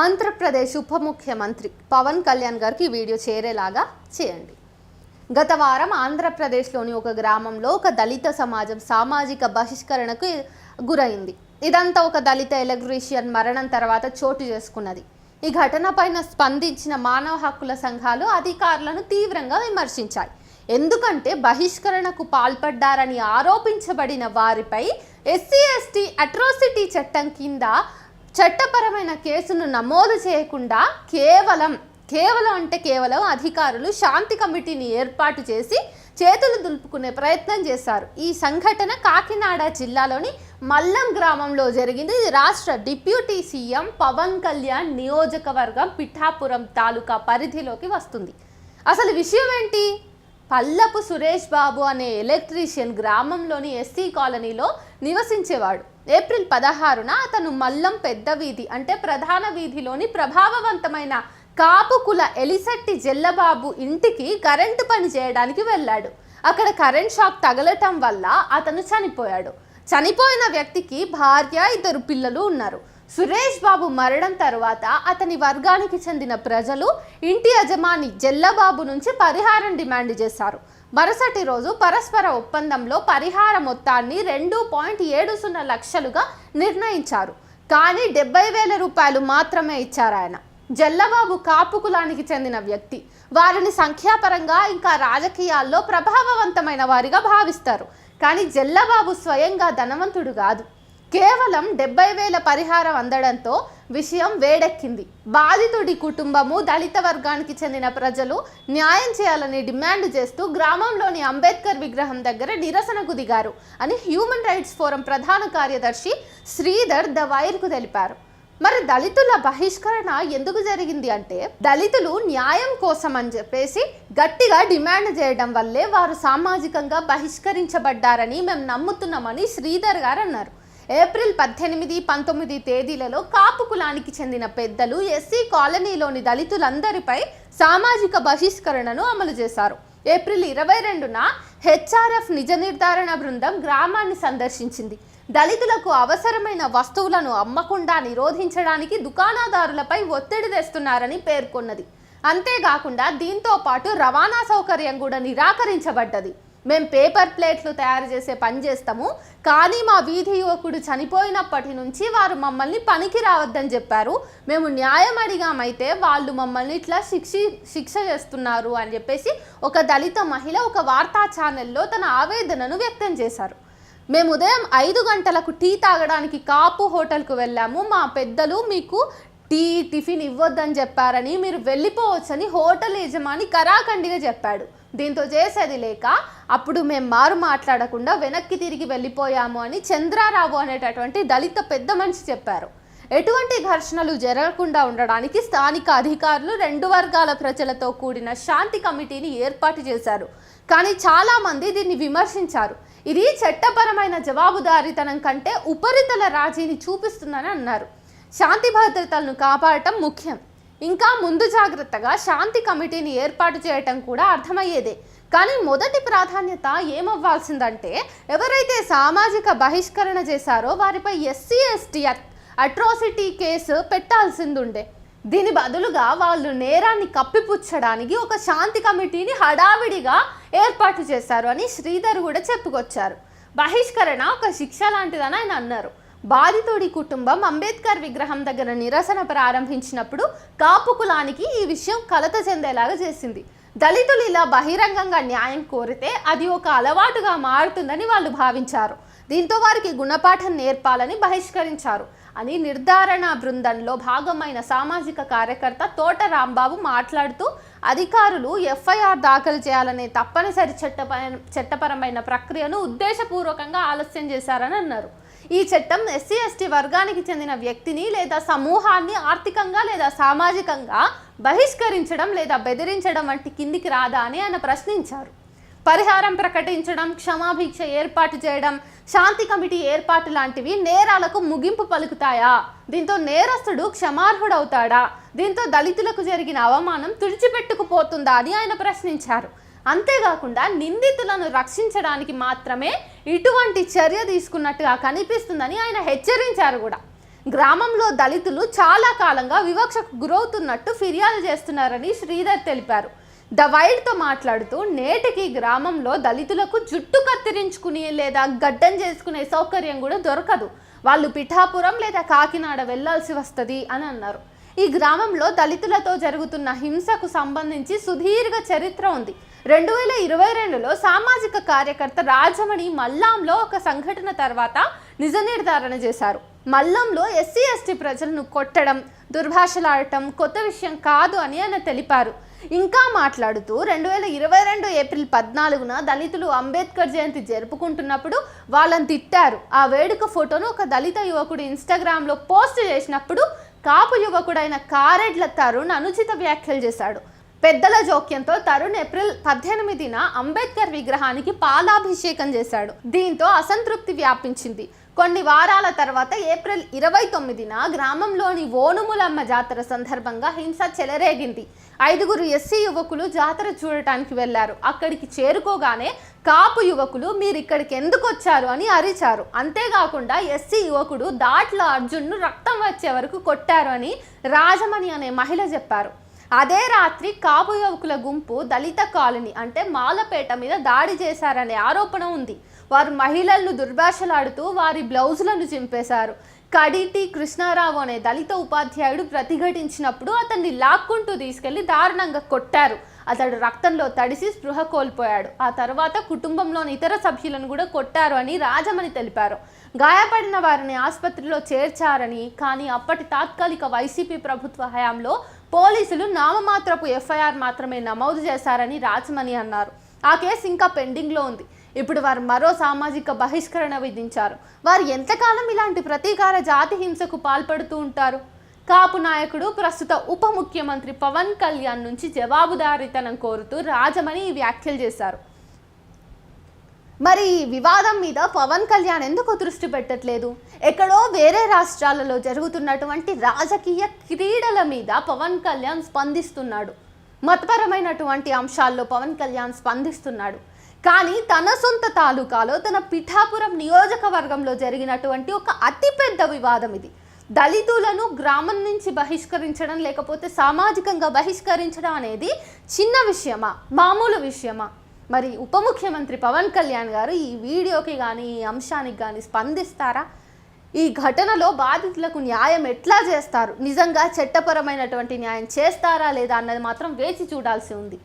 ఆంధ్రప్రదేశ్ ఉప ముఖ్యమంత్రి పవన్ కళ్యాణ్ గారికి వీడియో చేరేలాగా చేయండి. గత వారం ఆంధ్రప్రదేశ్లోని ఒక గ్రామంలో ఒక దళిత సమాజం సామాజిక బహిష్కరణకు గురైంది. ఇదంతా ఒక దళిత ఎలక్ట్రీషియన్ మరణం తర్వాత చోటు చేసుకున్నది. ఈ ఘటనపైన స్పందించిన మానవ హక్కుల సంఘాలు అధికారులను తీవ్రంగా విమర్శించాయి. ఎందుకంటే బహిష్కరణకు పాల్పడ్డారని ఆరోపించబడిన వారిపై ఎస్సీ ఎస్టీ అట్రాసిటీ చట్టం కింద చట్టపరమైన కేసును నమోదు చేయకుండా కేవలం కేవలం అంటే కేవలం అధికారులు శాంతి కమిటీని ఏర్పాటు చేసి చేతులు దులుపుకునే ప్రయత్నం చేశారు. ఈ సంఘటన కాకినాడ జిల్లాలోని మల్లం గ్రామంలో జరిగింది. రాష్ట్ర డిప్యూటీ సీఎం పవన్ కళ్యాణ్ నియోజకవర్గం పిఠాపురం తాలూకా పరిధిలోకి వస్తుంది. అసలు విషయం ఏంటి? పల్లపు సురేష్ బాబు అనే ఎలక్ట్రీషియన్ గ్రామంలోని ఎస్సీ కాలనీలో నివసించేవాడు. ఏప్రిల్ పదహారున అతను మల్లం పెద్ద వీధి అంటే ప్రధాన వీధిలోని ప్రభావవంతమైన కాపు కుల ఎలిసెట్టి జెల్లబాబు ఇంటికి కరెంటు పని చేయడానికి వెళ్ళాడు. అక్కడ కరెంట్ షాక్ తగలటం వల్ల అతను చనిపోయాడు. చనిపోయిన వ్యక్తికి భార్య ఇద్దరు పిల్లలు ఉన్నారు. సురేష్ బాబు మరణం తర్వాత అతని వర్గానికి చెందిన ప్రజలు ఇంటి యజమాని జల్లబాబు నుంచి పరిహారం డిమాండ్ చేశారు. మరుసటి రోజు పరస్పర ఒప్పందంలో పరిహార మొత్తాన్ని రెండు పాయింట్ ఏడు సున్నా లక్షలుగా నిర్ణయించారు. కానీ డెబ్బై వేల రూపాయలు మాత్రమే ఇచ్చారు ఆయన. జల్లబాబు కాపు కులానికి చెందిన వ్యక్తి. వారిని సంఖ్యాపరంగా ఇంకా రాజకీయాల్లో ప్రభావవంతమైన వారిగా భావిస్తారు. కానీ జల్లబాబు స్వయంగా ధనవంతుడు కాదు. కేవలం డెబ్బై వేల పరిహారం అందడంతో విషయం వేడెక్కింది. బాధితుడి కుటుంబము దళిత వర్గానికి చెందిన ప్రజలు న్యాయం చేయాలని డిమాండ్ చేస్తూ గ్రామంలోని అంబేద్కర్ విగ్రహం దగ్గర నిరసనకు దిగారు అని హ్యూమన్ రైట్స్ ఫోరం ప్రధాన కార్యదర్శి శ్రీధర్ ద వైర్కు తెలిపారు. మరి దళితుల బహిష్కరణ ఎందుకు జరిగింది అంటే దళితులు న్యాయం కోసం అని చెప్పేసి గట్టిగా డిమాండ్ చేయడం వల్లే వారు సామాజికంగా బహిష్కరించబడ్డారని మేము నమ్ముతున్నామని శ్రీధర్ గారు అన్నారు. ఏప్రిల్ పద్దెనిమిది పంతొమ్మిది తేదీలలో కాపు కులానికి చెందిన పెద్దలు ఎస్సీ కాలనీలోని దళితులందరిపై సామాజిక బహిష్కరణను అమలు చేశారు. ఏప్రిల్ ఇరవై రెండున హెచ్ఆర్ఎఫ్ నిజ నిర్ధారణ బృందం గ్రామాన్ని సందర్శించింది. దళితులకు అవసరమైన వస్తువులను అమ్మకుండా నిరోధించడానికి దుకాణదారులపై ఒత్తిడి తెస్తున్నారని పేర్కొన్నది. అంతేకాకుండా దీంతో పాటు రవాణా సౌకర్యం కూడా నిరాకరించబడ్డది. మేము పేపర్ ప్లేట్లు తయారు చేసే పని చేస్తాము. కానీ మా వీధి యువకుడు చనిపోయినప్పటి నుంచి వారు మమ్మల్ని పనికి రావద్దని చెప్పారు. మేము న్యాయం అడిగామైతే వాళ్ళు మమ్మల్ని ఇట్లా శిక్షి శిక్ష చేస్తున్నారు అని చెప్పేసి ఒక దళిత మహిళ ఒక వార్తా ఛానల్లో తన ఆవేదనను వ్యక్తం చేశారు. మేము ఉదయం ఐదు గంటలకు టీ తాగడానికి కాపు హోటల్కు వెళ్ళాము. మా పెద్దలు మీకు టీ టిఫిన్ ఇవ్వద్దని చెప్పారని మీరు వెళ్ళిపోవచ్చని హోటల్ యజమాని కరాఖండిగా చెప్పాడు. దీంతో చేసేది లేక అప్పుడు మేము మారు మాట్లాడకుండా వెనక్కి తిరిగి వెళ్ళిపోయాము అని చంద్రారావు అనేటటువంటి దళిత పెద్ద మనిషి చెప్పారు. ఎటువంటి ఘర్షణలు జరగకుండా ఉండడానికి స్థానిక అధికారులు రెండు వర్గాల ప్రజలతో కూడిన శాంతి కమిటీని ఏర్పాటు చేశారు. కానీ చాలామంది దీన్ని విమర్శించారు. ఇది చట్టపరమైన జవాబుదారీతనం కంటే ఉపరితల రాజీని చూపిస్తుందని అన్నారు. శాంతి భద్రతలను కాపాడటం ముఖ్యం. ఇంకా ముందు జాగ్రత్తగా శాంతి కమిటీని ఏర్పాటు చేయటం కూడా అర్థమయ్యేదే. కానీ మొదటి ప్రాధాన్యత ఏమవ్వాల్సిందంటే ఎవరైతే సామాజిక బహిష్కరణ చేశారో వారిపై ఎస్సీ ఎస్టీ అట్రాసిటీ కేసు పెట్టాల్సిందుండే. దీని బదులుగా వాళ్ళు నేరాన్ని కప్పిపుచ్చడానికి ఒక శాంతి కమిటీని హడావిడిగా ఏర్పాటు చేశారు అని శ్రీధర్ కూడా చెప్పుకొచ్చారు. బహిష్కరణ ఒక శిక్ష లాంటిదని ఆయన అన్నారు. బాధితుడి కుటుంబం అంబేద్కర్ విగ్రహం దగ్గర నిరసన ప్రారంభించినప్పుడు కాపు కులానికి ఈ విషయం కలత చెందేలాగా చేసింది. దళితులు ఇలా బహిరంగంగా న్యాయం కోరితే అది ఒక అలవాటుగా మారుతుందని వాళ్ళు భావించారు. దీంతో వారికి గుణపాఠం నేర్పాలని బహిష్కరించారు. అని నిర్ధారణ బృందంలో భాగమైన సామాజిక కార్యకర్త తోట రాంబాబు మాట్లాడుతూ అధికారులు ఎఫ్ఐఆర్ దాఖలు చేయాలనే తప్పనిసరి చట్టపర చట్టపరమైన ప్రక్రియను ఉద్దేశపూర్వకంగా ఆలస్యం చేశారని అన్నారు. ఈ చట్టం ఎస్సీ ఎస్టీ వర్గానికి చెందిన వ్యక్తిని లేదా సమూహాన్ని ఆర్థికంగా లేదా సామాజికంగా బహిష్కరించడం లేదా బెదిరించడం వంటి కిందికి రాదా అని ఆయన ప్రశ్నించారు. పరిహారం ప్రకటించడం క్షమాభిక్ష ఏర్పాటు చేయడం శాంతి కమిటీ ఏర్పాటు లాంటివి నేరాలకు ముగింపు పలుకుతాయా? దీంతో నేరస్తుడు క్షమార్హుడవుతాడా? దీంతో దళితులకు జరిగిన అవమానం తుడిచిపెట్టుకుపోతుందా అని ఆయన ప్రశ్నించారు. అంతేకాకుండా నిందితులను రక్షించడానికి మాత్రమే ఇటువంటి చర్య తీసుకున్నట్టుగా కనిపిస్తుందని ఆయన హెచ్చరించారు కూడా. గ్రామంలో దళితులు చాలా కాలంగా వివక్షకు గురవుతున్నట్టు ఫిర్యాదు చేస్తున్నారని శ్రీధర్ తెలిపారు. ద వైడ్తో మాట్లాడుతూ నేటికి గ్రామంలో దళితులకు జుట్టు కత్తిరించుకుని లేదా గడ్డం చేసుకునే సౌకర్యం కూడా దొరకదు. వాళ్ళు పిఠాపురం లేదా కాకినాడ వెళ్ళాల్సి వస్తుంది అని అన్నారు. ఈ గ్రామంలో దళితులతో జరుగుతున్న హింసకు సంబంధించి సుదీర్ఘ చరిత్ర ఉంది. రెండు వేల ఇరవై రెండులో సామాజిక కార్యకర్త రాజమణి మల్లాంలో ఒక సంఘటన తర్వాత నిజ నిర్ధారణ చేశారు. మల్లంలో ఎస్సీ ఎస్టీ ప్రజలను కొట్టడం దుర్భాషలాడటం కొత్త విషయం కాదు అని ఆయన తెలిపారు. ఇంకా మాట్లాడుతూ రెండు వేల ఇరవై రెండు ఏప్రిల్ పద్నాలుగున దళితులు అంబేద్కర్ జయంతి జరుపుకుంటున్నప్పుడు వాళ్ళని తిట్టారు. ఆ వేడుక ఫోటోను ఒక దళిత యువకుడు ఇన్స్టాగ్రామ్లో పోస్ట్ చేసినప్పుడు కాపు యువకుడైన కారెడ్ల తరుణ్ అనుచిత వ్యాఖ్యలు చేశాడు. పెద్దల జోక్యంతో తరుణ్ ఏప్రిల్ పద్దెనిమిదిన అంబేద్కర్ విగ్రహానికి పాలాభిషేకం చేశాడు. దీంతో అసంతృప్తి వ్యాపించింది. కొన్ని వారాల తర్వాత ఏప్రిల్ ఇరవై తొమ్మిదిన గ్రామంలోని ఓనుములమ్మ జాతర సందర్భంగా హింస చెలరేగింది. ఐదుగురు ఎస్సీ యువకులు జాతర చూడటానికి వెళ్ళారు. అక్కడికి చేరుకోగానే కాపు యువకులు మీరు ఇక్కడికి ఎందుకు వచ్చారు అని అరిచారు. అంతేకాకుండా ఎస్సీ యువకుడు దాట్ల అర్జున్ను రక్తం వచ్చే వరకు కొట్టారు అని రాజమణి అనే మహిళ చెప్పారు. అదే రాత్రి కాపు యువకుల గుంపు దళిత కాలనీ అంటే మాలపేట మీద దాడి చేశారనే ఆరోపణ ఉంది. వారు మహిళలను దుర్భాషలాడుతూ వారి బ్లౌజులను చింపేశారు. కడిటి కృష్ణారావు అనే దళిత ఉపాధ్యాయుడు ప్రతిఘటించినప్పుడు అతన్ని లాక్కుంటూ తీసుకెళ్ళి దారుణంగా కొట్టారు. అతడు రక్తంలో తడిసి స్పృహ కోల్పోయాడు. ఆ తర్వాత కుటుంబంలోని ఇతర సభ్యులను కూడా కొట్టారు అని రాజమణి తెలిపారు. గాయపడిన వారిని ఆసుపత్రిలో చేర్చారని కానీ అప్పటి తాత్కాలిక వైసీపీ ప్రభుత్వ హయాంలో పోలీసులు నామమాత్రపు ఎఫ్ఐఆర్ మాత్రమే నమోదు చేశారని రాజమణి అన్నారు. ఆ కేసు ఇంకా పెండింగ్లో ఉంది. ఇప్పుడు వారు మరో సామాజిక బహిష్కరణ విధించారు. వారు ఎంతకాలం ఇలాంటి ప్రతీకార జాతి హింసకు పాల్పడుతూ ఉంటారు? కాపు నాయకుడు ప్రస్తుత ఉప ముఖ్యమంత్రి పవన్ కళ్యాణ్ నుంచి జవాబుదారీతనం కోరుతూ రాజమణి వ్యాఖ్యలు చేశారు. మరి ఈ వివాదం మీద పవన్ కళ్యాణ్ ఎందుకు దృష్టి పెట్టట్లేదు? ఎక్కడో వేరే రాష్ట్రాలలో జరుగుతున్నటువంటి రాజకీయ క్రీడల మీద పవన్ కళ్యాణ్ స్పందిస్తున్నాడు. మతపరమైనటువంటి అంశాల్లో పవన్ కళ్యాణ్ స్పందిస్తున్నాడు. కానీ తన సొంత తాలూకాలో తన పిఠాపురం నియోజకవర్గంలో జరిగినటువంటి ఒక అతిపెద్ద వివాదం ఇది. దళితులను గ్రామం నుంచి బహిష్కరించడం లేకపోతే సామాజికంగా బహిష్కరించడం అనేది చిన్న విషయమా? మామూలు విషయమా? మరి ఉప ముఖ్యమంత్రి పవన్ కళ్యాణ్ గారు ఈ వీడియోకి కానీ ఈ అంశానికి కానీ స్పందిస్తారా? ఈ ఘటనలో బాధితులకు న్యాయం ఎట్లా చేస్తారు? నిజంగా చట్టపరమైనటువంటి న్యాయం చేస్తారా లేదా అన్నది మాత్రం వేచి చూడాల్సి ఉంది.